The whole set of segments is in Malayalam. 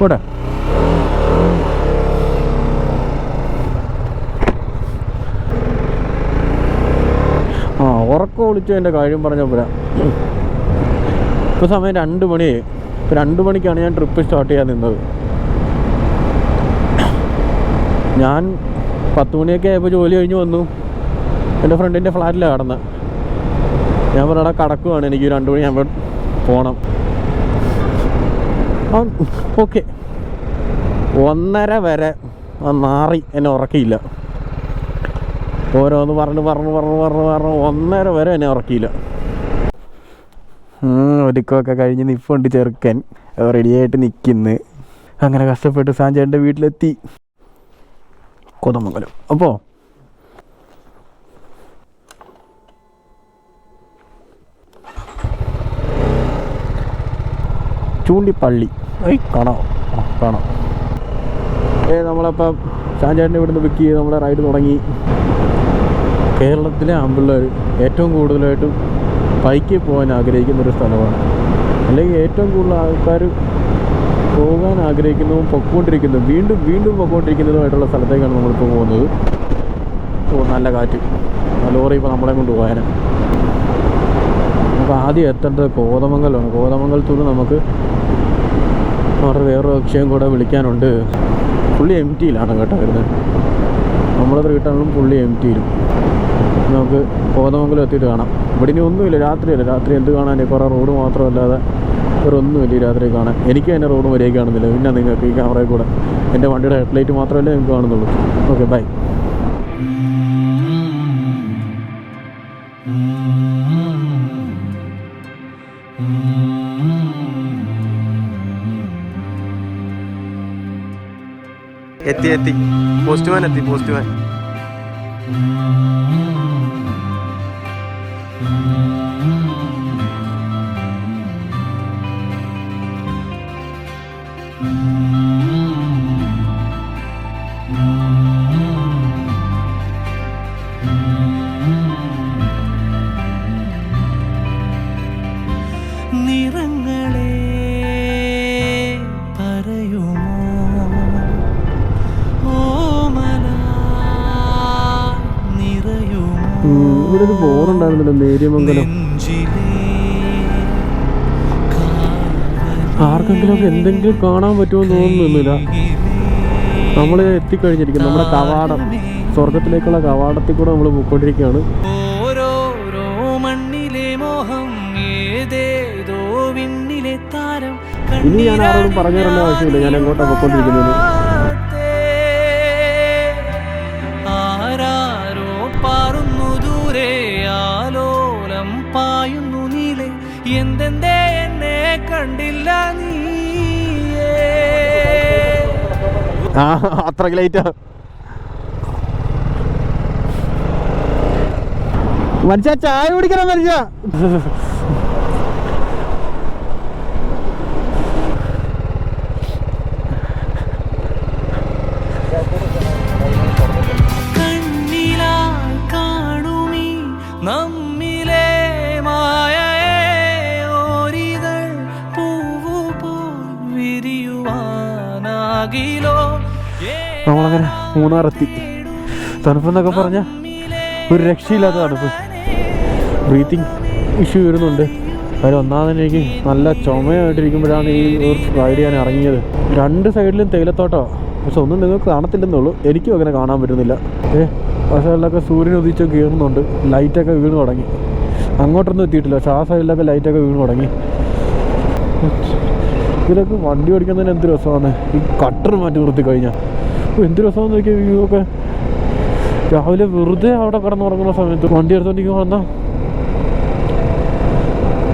പോട്ടെ ആ ഉറക്കം വിളിച്ചു എന്റെ കാര്യം പറഞ്ഞപ്പോഴാ ഇപ്പോൾ സമയം രണ്ട് മണി ഇപ്പോൾ രണ്ട് മണിക്കാണ് ഞാൻ ട്രിപ്പ് സ്റ്റാർട്ട് ചെയ്യാൻ നിന്നത്. ഞാൻ പത്ത് മണിയൊക്കെ ആയപ്പോൾ ജോലി കഴിഞ്ഞ് വന്നു. എന്റെ ഫ്രണ്ടിന്റെ ഫ്ലാറ്റിലാണ് കിടന്നത് ഞാൻ പറഞ്ഞാൽ കടക്കുവാണ്. എനിക്ക് രണ്ട് ഞാൻ പോകണം ഓക്കെ. ഒന്നര വരെ ആ നാറി എന്നെ ഉറക്കിയില്ല. ഓരോന്ന് പറഞ്ഞു പറഞ്ഞു പറഞ്ഞു പറഞ്ഞു പറഞ്ഞ് ഒന്നര വരെ എന്നെ ഉറക്കിയില്ല. ഒരുക്കമൊക്കെ കഴിഞ്ഞ് നിപ്പുണ്ട് ചെറുക്കൻ. റെഡിയായിട്ട് നിൽക്കുന്നു അങ്ങനെ കഷ്ടപ്പെട്ട് സാഞ്ചേട്ടന്റെ വീട്ടിലെത്തി. കൊതമംഗലം. അപ്പോൾ ചൂണ്ടിപ്പള്ളി. ഏയ് കാണാം. കാണാം. ഏ നമ്മളപ്പം ചാഞ്ചാട്ടിന്റെ ഇവിടുന്ന് പിക്ക് ചെയ്ത് നമ്മുടെ റൈഡ് തുടങ്ങി. കേരളത്തിലെ ആമ്പിള്ളേർ ഏറ്റവും കൂടുതലായിട്ടും ബൈക്കിൽ പോകാൻ ആഗ്രഹിക്കുന്ന ഒരു സ്ഥലമാണ്. അല്ലെങ്കിൽ ഏറ്റവും കൂടുതൽ ആൾക്കാർ പോകാൻ ആഗ്രഹിക്കുന്നതും പൊക്കോണ്ടിരിക്കുന്നതും വീണ്ടും വീണ്ടും പൊക്കോണ്ടിരിക്കുന്നതുമായിട്ടുള്ള സ്ഥലത്തേക്കാണ് നമ്മളിപ്പോൾ പോകുന്നത്. ഓ നല്ല കാറ്റ്. ലോറി ഇപ്പോൾ നമ്മളെ കൊണ്ട് പോകാനാണ്. നമുക്ക് ആദ്യം എത്തേണ്ടത് കോതമംഗലമാണ് കോതമംഗലത്തു നമുക്ക് അവരുടെ വേറൊരു അക്ഷയം കൂടെ വിളിക്കാനുണ്ട്. പുള്ളി എം ടിയിലാണ് കേട്ടോ വരുന്നത്. നമ്മളത് കിട്ടാനുള്ള പുള്ളി എം ടിയിലും നമുക്ക് കോതമംഗലം എത്തിയിട്ട് കാണാം. ഇവിടെ ഇനി ഒന്നുമില്ല രാത്രിയല്ല? രാത്രി എന്ത് കാണാൻ കുറേ റോഡ് മാത്രമല്ലാതെ വേറെ ഒന്നുമില്ല രാത്രി കാണാൻ. എനിക്ക് തന്നെ റോഡ് വരെയൊക്കെ കാണുന്നില്ല. പിന്നെ നിങ്ങൾക്ക് ഈ ക്യാമറയിൽ കൂടെ. എന്റെ വണ്ടിയുടെ ഹെഡ്ലൈറ്റ് മാത്രമല്ലേ നിങ്ങൾക്ക് കാണുന്നുള്ളൂ. ഓക്കെ ബൈ എത്തി എത്തി. പോസ്റ്റ്മാൻ എത്തി പോസ്റ്റ്മാൻ. ഇവിടെ ഒരു ബോറുണ്ടായിരുന്നല്ലോ നേര്യമംഗലം ആർക്കെങ്കിലും ആർക്കെങ്കിലുമൊക്കെ എന്തെങ്കിലും കാണാൻ പറ്റുമോ എന്ന് തോന്നുന്നില്ല നമ്മൾ എത്തിക്കഴിഞ്ഞിരിക്കും നമ്മുടെ കവാടം സ്വർഗത്തിലേക്കുള്ള കവാടത്തിൽ കൂടെ നമ്മൾ പോയിക്കൊണ്ടിരിക്കുകയാണ്. ഓരോരോ മണ്ണിലെ മോഹം ഏതേതോ വിണ്ണിലെ താരം ഇനി ഞാൻ ആരോടും പറഞ്ഞു തരേണ്ട ആവശ്യമില്ല. ഞാൻ എങ്ങോട്ടാണ് പോയിക്കൊണ്ടിരിക്കുന്നത്. പായുന്നു നീലെ എന്തെന്തേ എന്നെ കണ്ടില്ല നീ മനുഷ്യ ചായ കുടിക്കണം മനുഷ്യ. മൂന്നാറെത്തി. തണുപ്പെന്നൊക്കെ പറഞ്ഞാൽ ഒരു രക്ഷയില്ലാത്ത തണുപ്പ്. ബ്രീത്തിങ് ഇഷ്യൂ വരുന്നുണ്ട്. അതിൽ ഒന്നാമത് എനിക്ക് നല്ല ചുമയായിട്ടിരിക്കുമ്പോഴാണ് ഈ റൈഡ് ചെയ്യാൻ ഇറങ്ങിയത്. രണ്ട് സൈഡിലും തേയിലത്തോട്ടോ. പക്ഷെ ഒന്നും നിങ്ങൾക്ക് കാണത്തില്ലെന്നുള്ളൂ. എനിക്കും അങ്ങനെ കാണാൻ പറ്റുന്നില്ല. ഏ സൈഡിലൊക്കെ സൂര്യൻ ഉദിച്ച് കീറുന്നുണ്ട്. ലൈറ്റൊക്കെ വീണ് തുടങ്ങി. അങ്ങോട്ടൊന്നും എത്തിയിട്ടില്ല. പക്ഷെ ആ സൈഡിലൊക്കെ ലൈറ്റൊക്കെ വീണ് തുടങ്ങി. ഇതിലൊക്കെ വണ്ടി ഓടിക്കുന്നതിന് എന്ത് രസമാണ്. ഈ കട്ടർ മാറ്റി നിർത്തി കഴിഞ്ഞാൽ എന്ത് രസമാണെന്ന് നോക്കിയ വ്യൂ ഒക്കെ. രാവിലെ വെറുതെ അവിടെ കിടന്നുറങ്ങുന്ന സമയത്ത് വണ്ടി എടുത്തോണ്ടിരിക്കുമ്പോൾ വന്നാൽ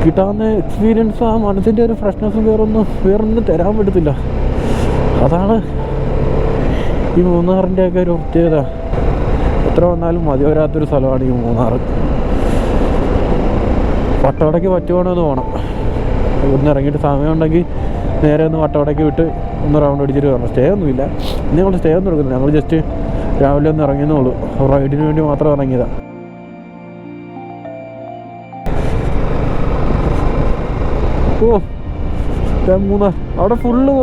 കിട്ടാവുന്ന എക്സ്പീരിയൻസ് ആ മനസ്സിന്റെ ഒരു ഫ്രഷ്നെസ് വേറൊന്നും വേറൊന്നും തരാൻ പറ്റത്തില്ല. അതാണ് ഈ മൂന്നാറിന്റെ ഒക്കെ ഒരു പ്രത്യേകത. എത്ര വന്നാലും മതി വരാത്തൊരു സ്ഥലമാണ് ഈ മൂന്നാർ വട്ടവടയ്ക്ക് പറ്റുവാണെന്ന് പോകണം ഇവിടുന്ന് ഇറങ്ങിയിട്ട് സമയമുണ്ടെങ്കിൽ നേരെ ഒന്ന് വട്ടവടയ്ക്ക് വിട്ട് ഒന്ന് റൗണ്ട് അടിച്ചിട്ട് വരണം സ്റ്റേ ഒന്നുമില്ല. ഇന്ന് ഞങ്ങൾ സ്റ്റേ ഒന്നും എടുക്കുന്നില്ല. ഞങ്ങൾ ജസ്റ്റ് രാവിലെ ഒന്ന് ഇറങ്ങിയെന്നേ ഉള്ളൂ. റൈഡിന് വേണ്ടി മാത്രം ഇറങ്ങിയതാണ് ഓ മൂന്നാർ. അവിടെ ഫുള്ള്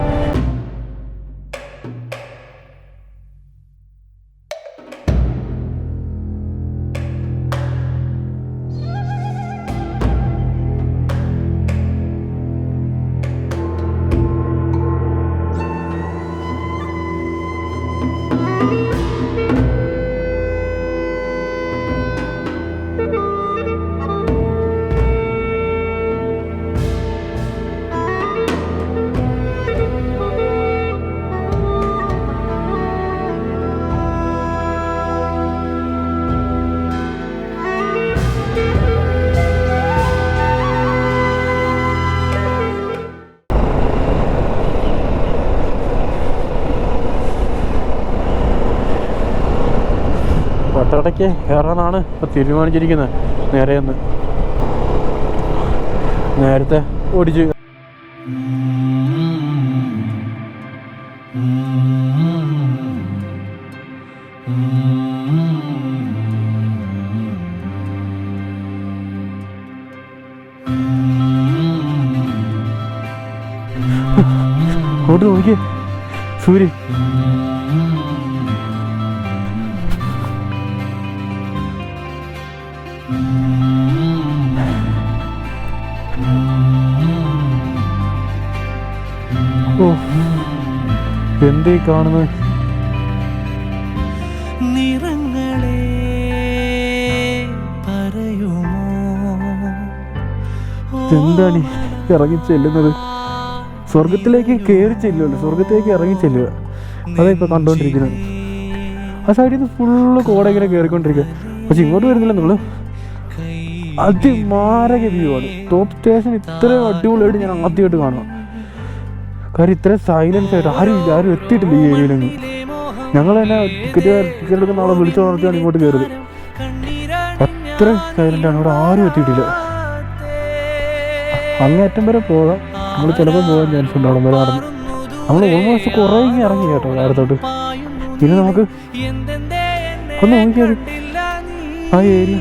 കോട്ടയ്ക്ക് കയറാനാണ് ഇപ്പോൾ തീരുമാനിച്ചിരിക്കുന്നത്. നേരെ ഒന്ന് നേരത്തെ ഓടിച്ച്. സൂര്യൻ എന്തേ കാണുന്നത് നിറങ്ങളെ എന്താണ് ഇറങ്ങി ചെല്ലുന്നത്? സ്വർഗത്തിലേക്ക് കയറി ചെല്ലുമല്ലോ സ്വർഗത്തിലേക്ക് ഇറങ്ങി ചെല്ലുക. അതാ ഇപ്പൊ കണ്ടോണ്ടിരിക്കുന്നത്. ആ സൈഡിൽ നിന്ന് ഫുള്ള് കോട ഇങ്ങനെ കയറിക്കൊണ്ടിരിക്കുക പക്ഷെ ഇങ്ങോട്ട് വരുന്നില്ല നിങ്ങൾ. അതിമാരക വ്യൂ ആണ്. ടോപ്പ് സ്റ്റേഷൻ ഇത്രയും അടിപൊളിയായിട്ട് ഞാൻ ആദ്യമായിട്ട് കാണുക കാര്യം ഇത്രയും സൈലൻസ് ആയിട്ട് ആരും ഇല്ല ആരും എത്തിയിട്ടില്ല ഈ ഏരിയയിലൊന്നും ഞങ്ങൾ തന്നെ ടിക്കറ്റ് ടിക്കറ്റ് എടുക്കുന്ന ആളെ വിളിച്ചു പറഞ്ഞിട്ടാണ് ഇങ്ങോട്ട് കയറിയത്. അത്രയും സൈലന്റ് ആണ് ഇവിടെ ആരും എത്തിയിട്ടില്ല. അങ്ങേറ്റം വരെ പോകാം. നമ്മൾ ചിലപ്പോൾ പോകാൻ ചാൻസ് ഉണ്ട് അവിടെ വരെ നടന്ന്. നമ്മൾ ഓൾമോസ്റ്റ് കുറേ ഇറങ്ങി കേട്ടോ നേരത്തോട്ട് ഇനി നമുക്ക് ഒന്ന് നോക്കിയാൽ ആ ഏരിയ